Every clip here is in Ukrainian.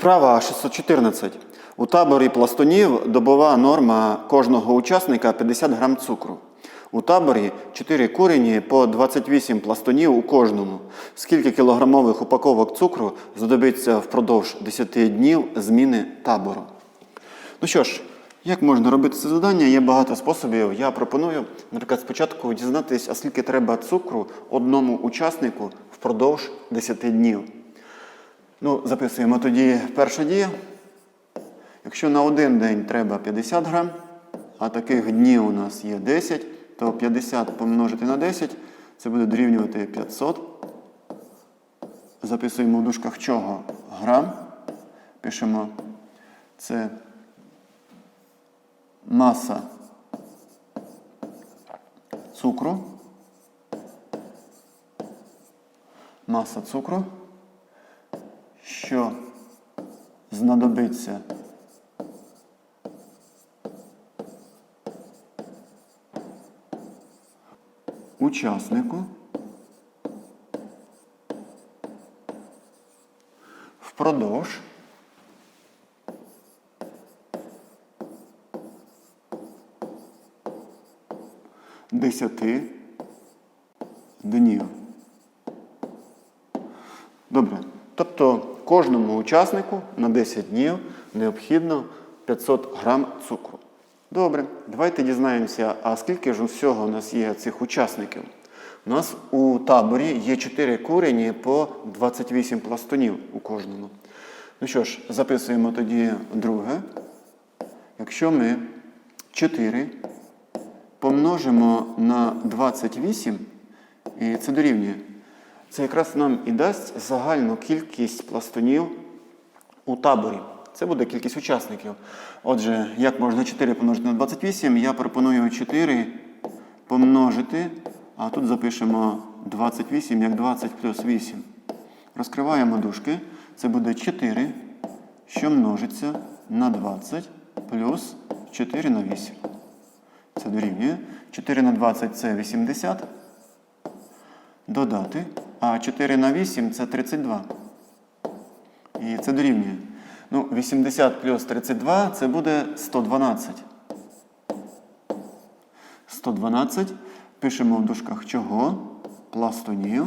Вправа 614. У таборі пластунів добова норма кожного учасника 50 грам цукру. У таборі 4 курені по 28 пластунів у кожному. Скільки кілограмових упаковок цукру знадобиться впродовж 10 днів зміни табору? Ну що ж, як можна робити це завдання? Є багато способів. Я пропоную, наприклад, спочатку дізнатись, а скільки треба цукру одному учаснику впродовж 10 днів. Ну, записуємо тоді перша дія. Якщо на один день треба 50 грам, а таких днів у нас є 10, то 50 помножити на 10 це буде дорівнювати 500. Записуємо в дужках чого? Грам. Пишемо це маса цукру. Маса цукру, що знадобиться учаснику впродовж десяти днів. Добре. Тобто кожному учаснику на 10 днів необхідно 500 грам цукру. Добре, давайте дізнаємося, а скільки ж усього у нас є цих учасників? У нас у таборі є 4 курені по 28 пластунів у кожному. Ну що ж, записуємо тоді друге. Якщо ми 4 помножимо на 28, і це дорівнює. Це якраз нам і дасть загальну кількість пластунів у таборі. Це буде кількість учасників. Отже, як можна 4 помножити на 28, я пропоную 4 помножити, а тут запишемо 28 як 20 плюс 8. Розкриваємо дужки. Це буде 4, що множиться на 20 плюс 4 на 8. Це дорівнює. 4 на 20 це 80. Додати. А 4 на 8 це 32. І це дорівнює. Ну, 80 плюс 32 це буде 112. 112. Пишемо в дужках чого? Пластунів.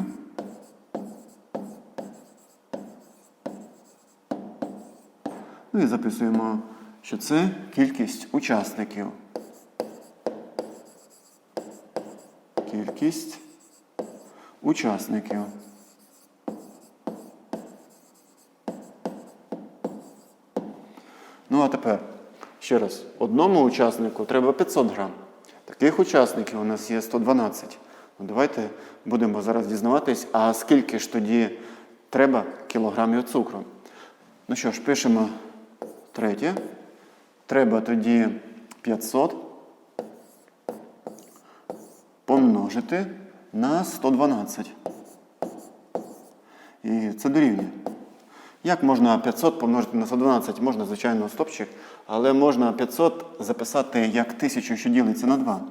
Ну і записуємо, що це кількість учасників. Кількість учасників. Ну, а тепер ще раз, одному учаснику треба 500 грам. Таких учасників у нас є 112. Ну, давайте будемо зараз дізнаватись, а скільки ж тоді треба кілограмів цукру. Ну що ж, пишемо третє. Треба тоді 500 помножити на 112. І це дорівнює. Як можна 500 помножити на 112? Можна, звичайно, стопчик, але можна 500 записати як 1000, що ділиться на 2.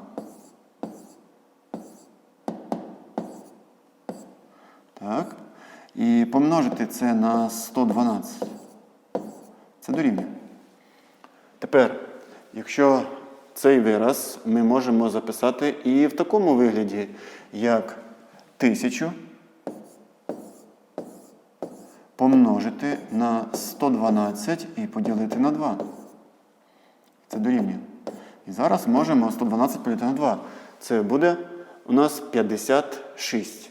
Так. І помножити це на 112. Це дорівнює. Тепер, якщо цей вираз ми можемо записати і в такому вигляді, як 1000 помножити на 112 і поділити на 2. Це дорівнює. І зараз можемо 112 поділити на 2. Це буде у нас 56.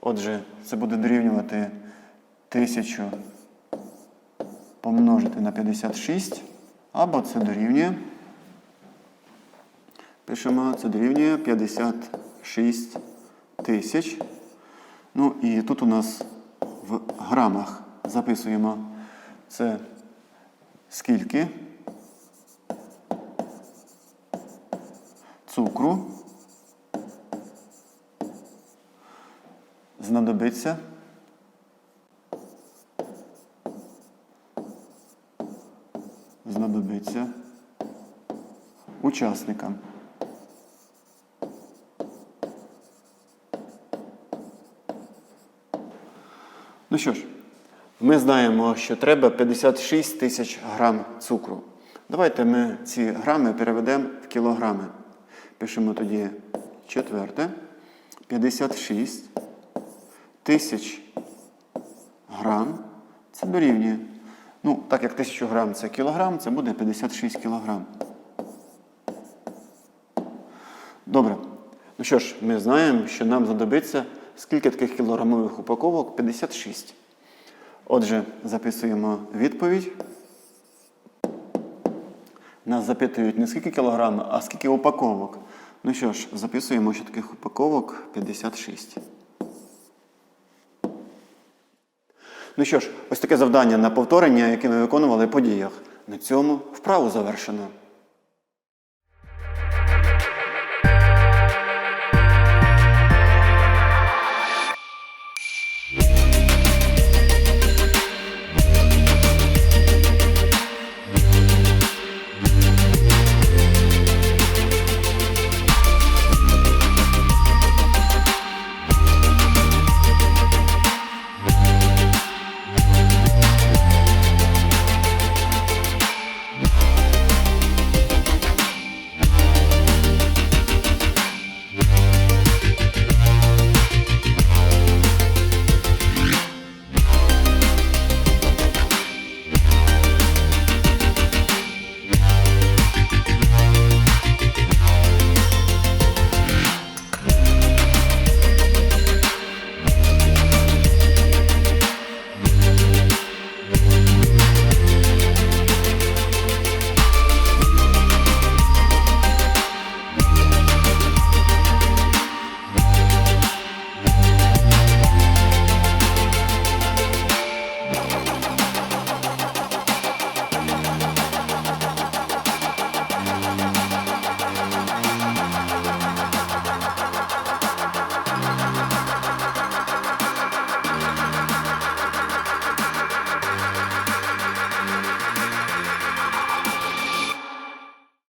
Отже, це буде дорівнювати 1000 помножити на 56. Або це дорівнює. Пишемо, це дорівнює 56 тисяч. Ну і тут у нас в грамах записуємо це скільки цукру знадобиться знадобиться учасникам. Ну що ж, Ми знаємо, що треба 56 тисяч грам цукру. Давайте ми ці грами переведемо в кілограми. Пишемо тоді четверте. 56 тисяч грам. Це дорівнює. Ну, так як 1000 грам це кілограм, це буде 56 кілограм. Добре. Ну що ж, ми знаємо, що нам знадобиться скільки таких кілограмових упаковок? 56. Отже, записуємо відповідь. Нас запитують не скільки кілограм, а скільки упаковок. Ну що ж, записуємо, що таких упаковок 56. Ну що ж, ось таке завдання на повторення, яке ми виконували по діях. На цьому вправу завершено.